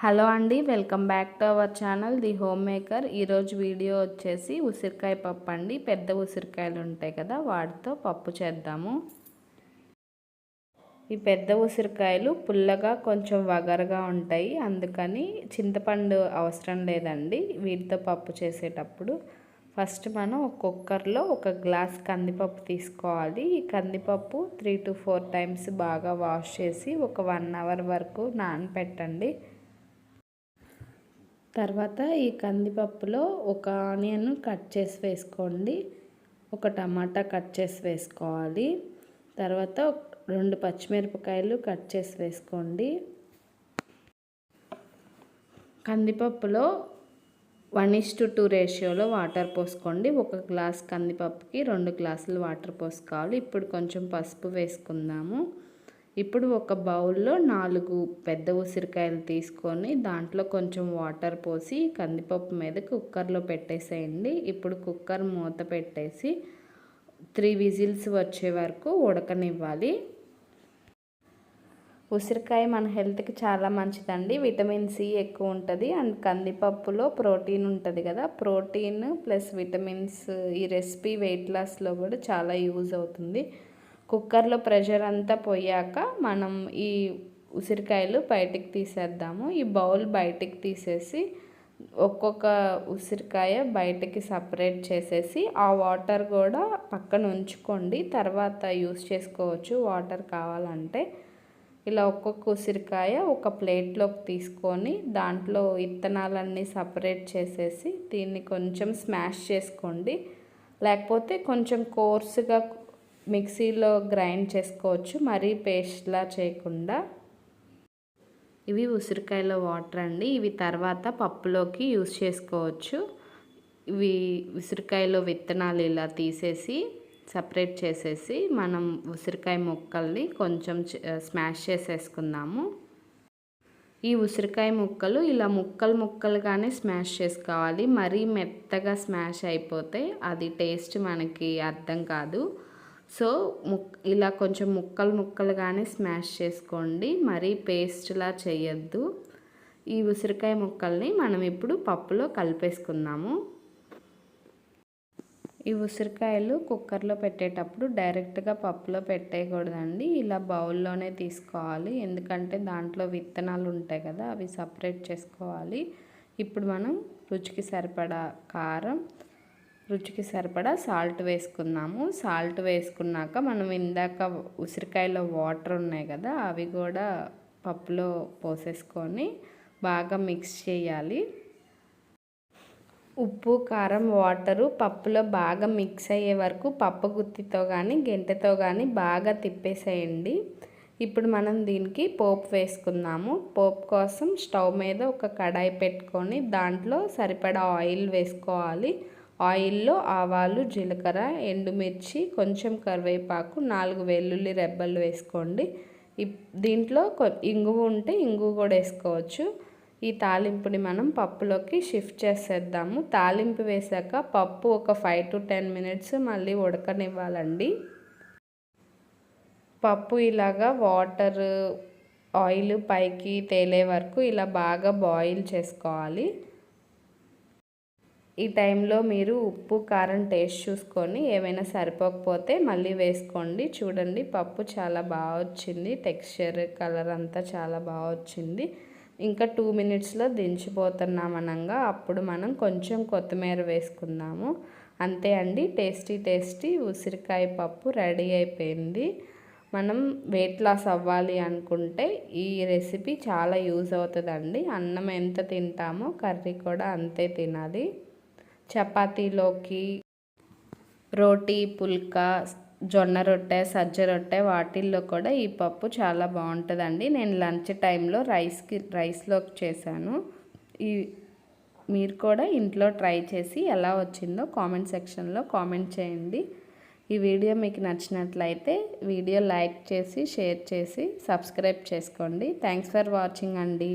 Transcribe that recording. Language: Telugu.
హలో అండి welcome back to our channel the home maker. ఈరోజు వీడియో వచ్చేసి ఉసిరికాయ పప్పు అండి. పెద్ద ఉసిరికాయలు ఉంటాయి కదా వాటితో పప్పు చేద్దాము. ఈ పెద్ద ఉసిరికాయలు పుల్లగా కొంచెం వగరగా ఉంటాయి. అందుకని చింతపండు అవసరం లేదండి. వీటితో పప్పు చేసేటప్పుడు ఫస్ట్ మనం కుక్కర్లో ఒక గ్లాస్ కందిపప్పు తీసుకోవాలి. ఈ కందిపప్పు త్రీ టు ఫోర్ టైమ్స్ బాగా వాష్ చేసి ఒక వన్ అవర్ వరకు నానపెట్టండి. తర్వాత ఈ కందిపప్పులో ఒక ఆనియన్ కట్ చేసి వేసుకోండి. ఒక టమాటా కట్ చేసి వేసుకోవాలి. తర్వాత రెండు పచ్చిమిరపకాయలు కట్ చేసి వేసుకోండి. కందిపప్పులో వన్ ఇస్ టు టూ రేషియోలో వాటర్ పోసుకోండి. ఒక గ్లాస్ కందిపప్పుకి రెండు గ్లాసులు వాటర్ పోసుకోవాలి. ఇప్పుడు కొంచెం పసుపు వేసుకుందాము. ఇప్పుడు ఒక బౌల్లో నాలుగు పెద్ద ఉసిరికాయలు తీసుకొని దాంట్లో కొంచెం వాటర్ పోసి కందిపప్పు మీద కుక్కర్లో పెట్టేసేయండి. ఇప్పుడు కుక్కర్ మూత పెట్టేసి త్రీ విజిల్స్ వచ్చే వరకు ఉడకనివ్వాలి. ఉసిరికాయ మన హెల్త్కి చాలా మంచిదండి. విటమిన్ సి ఎక్కువ ఉంటుంది. అండ్ కందిపప్పులో ప్రోటీన్ ఉంటుంది కదా. ప్రోటీన్ ప్లస్ విటమిన్స్ ఈ రెసిపీ వెయిట్ లాస్లో కూడా చాలా యూజ్ అవుతుంది. కుక్కర్లో ప్రెషర్ అంతా పోయాక మనం ఈ ఉసిరికాయలు బయటికి తీసేద్దాము. ఈ బౌల్ బయటికి తీసేసి ఒక్కొక్క ఉసిరికాయ బయటకి సపరేట్ చేసేసి ఆ వాటర్ కూడా పక్కన ఉంచుకోండి. తర్వాత యూస్ చేసుకోవచ్చు. వాటర్ కావాలంటే ఇలా ఒక్కొక్క ఉసిరికాయ ఒక ప్లేట్లోకి తీసుకొని దాంట్లో విత్తనాలన్నీ సపరేట్ చేసేసి దీన్ని కొంచెం స్మాష్ చేసుకోండి. లేకపోతే కొంచెం కోర్సుగా మిక్సీలో గ్రైండ్ చేసుకోవచ్చు. మరీ పేస్ట్లా చేయకుండా. ఇవి ఉసిరికాయల వాటర్ అండి. ఇవి తర్వాత పప్పులోకి యూస్ చేసుకోవచ్చు. ఇవి ఉసిరికాయలో విత్తనాలు ఇలా తీసేసి సపరేట్ చేసేసి మనం ఉసిరికాయ ముక్కల్ని కొంచెం స్మాష్ చేసేసుకుందాము. ఈ ఉసిరికాయ ముక్కలు ఇలా ముక్కలు ముక్కలుగానే స్మాష్ చేసుకోవాలి. మరీ మెత్తగా స్మాష్ అయిపోతే అది టేస్ట్ మనకి అర్థం కాదు. సో ముక్ ఇలా కొంచెం ముక్కలు ముక్కలుగానే స్మాష్ చేసుకోండి. మరీ పేస్ట్లా చేయొద్దు. ఈ ఉసిరికాయ ముక్కల్ని మనం ఇప్పుడు పప్పులో కలిపేసుకుందాము. ఈ ఉసిరికాయలు కుక్కర్లో పెట్టేటప్పుడు డైరెక్ట్గా పప్పులో పెట్టేయకూడదండి. ఇలా బౌల్లోనే తీసుకోవాలి. ఎందుకంటే దాంట్లో విత్తనాలు ఉంటాయి కదా అవి సపరేట్ చేసుకోవాలి. ఇప్పుడు మనం రుచికి సరిపడా కారం రుచికి సరిపడా సాల్ట్ వేసుకున్నాము సాల్ట్ వేసుకున్నాక మనం ఇందాక ఉసిరికాయలో వాటర్ ఉన్నాయి కదా అవి కూడా పప్పులో పోసేసుకొని బాగా మిక్స్ చేయాలి. ఉప్పు కారం వాటరు పప్పులో బాగా మిక్స్ అయ్యే వరకు పప్పు గుత్తితో కానీ గెంటెతో కానీ బాగా తిప్పేసేయండి. ఇప్పుడు మనం దీనికి పోపు వేసుకుందాము. పోపు కోసం స్టవ్ మీద ఒక కడాయి పెట్టుకొని దాంట్లో సరిపడా ఆయిల్ వేసుకోవాలి. ఆయిల్లో ఆవాలు జీలకర్ర ఎండుమిర్చి కొంచెం కరివేపాకు నాలుగు వెల్లుల్లి రెబ్బలు వేసుకోండి. దీంట్లో ఇంగువ ఉంటే ఇంగువ కూడా వేసుకోవచ్చు. ఈ తాలింపుని మనం పప్పులోకి షిఫ్ట్ చేసేద్దాము. తాలింపు వేసాక పప్పు ఒక ఫైవ్ టు టెన్ మినిట్స్ మళ్ళీ ఉడకనివ్వాలండి. పప్పు ఇలాగా వాటర్ ఆయిల్ పైకి తేలే వరకు ఇలా బాగా బాయిల్ చేసుకోవాలి. ఈ టైంలో మీరు ఉప్పు కారం టేస్ట్ చూసుకొని ఏమైనా సరిపోకపోతే మళ్ళీ వేసుకోండి. చూడండి పప్పు చాలా బాగా వచ్చింది. టెక్స్చర్ కలర్ అంతా చాలా బాగా వచ్చింది. ఇంకా టూ మినిట్స్లో దించిపోతున్నాం అనగా. అప్పుడు మనం కొంచెం కొత్తిమీర వేసుకుందాము. అంతే అండి. టేస్టీ టేస్టీ ఉసిరికాయ పప్పు రెడీ అయిపోయింది. మనం వెయిట్ లాస్ అవ్వాలి అనుకుంటే ఈ రెసిపీ చాలా యూజ్ అవుతుందండి. అన్నం ఎంత తింటామో కర్రీ కూడా అంతే తినాలి. చపాతీలోకి రోటీ పుల్కా జొన్న రొట్టె సజ్జ రొట్టె వాటిల్లో కూడా ఈ పప్పు చాలా బాగుంటుందండి. నేను లంచ్ టైంలో రైస్కి రైస్లోకి చేశాను. ఈ మీరు కూడా ఇంట్లో ట్రై చేసి ఎలా వచ్చిందో కామెంట్ సెక్షన్లో కామెంట్ చేయండి. ఈ వీడియో మీకు నచ్చినట్లయితే వీడియో లైక్ చేసి షేర్ చేసి సబ్స్క్రైబ్ చేసుకోండి. థ్యాంక్స్ ఫర్ వాచింగ్ అండి.